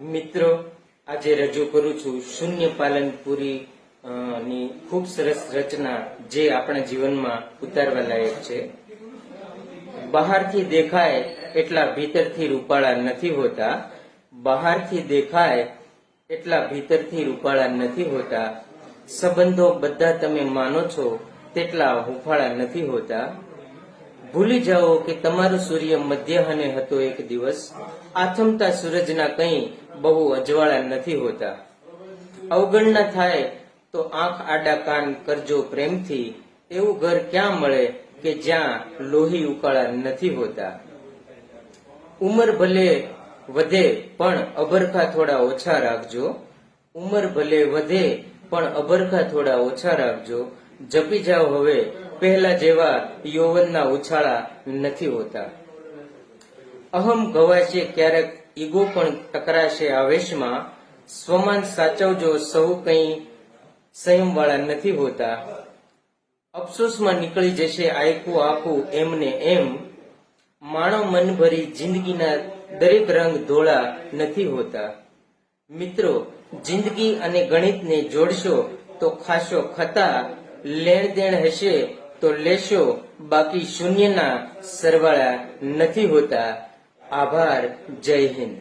મિત્રો, આજે રજૂ કરું છું શૂન્ય પાલનપુરી ની ખૂબ સરસ રચના જે આપણા જીવનમાં ઉતારવા લાયક છે. બહારથી દેખાય એટલા ભીતરથી રૂપાળા નથી હોતા. બહારથી દેખાય એટલા ભીતરથી રૂપાળા નથી હોતા. સંબંધો બધા તમે માનો છો તેટલા હુંફાળા નથી હોતા. ભૂલી જાઓ કે તમારો સૂર્ય મધ્યાહને હતો એક દિવસ. આથમતા સૂરજના કંઈ બહુ અજવાળા નથી હોતા. અવગણના થાય તો આંખ આડા કાન કરજો પ્રેમથી. એવું ઘર ક્યાં મળે કે જ્યાં લોહી ઉકાળા નથી હોતા? ઉંમર ભલે વધે પણ અભરખા થોડા ઓછા રાખજો. ઉંમર ભલે વધે પણ અભરખા થોડા ઓછા રાખજો. જપી જાઓ હવે. પહેલા જેવા યૌવનના ઉછાળા નથી હોતા. અહમ ગવાશે ક્યારેક ઈગો પણ ટકરાશે આવેશમાં. સ્વમાન સાચવજો, સૌ કંઈ સંયમવાળા નથી હોતા. અફસોસમાં નીકળી જશે, આયકું આખું એમને એમ. માણો મન ભરી જિંદગીના દરેક રંગ ધોળા નથી હોતા. મિત્રો, જિંદગી અને ગણિતને જોડશો તો ખાશો ખતા. લેણ દેણ હશે તો લેશો બાકી શૂન્યના સરવાળા નથી હોતા. આભાર જય હિન્દ.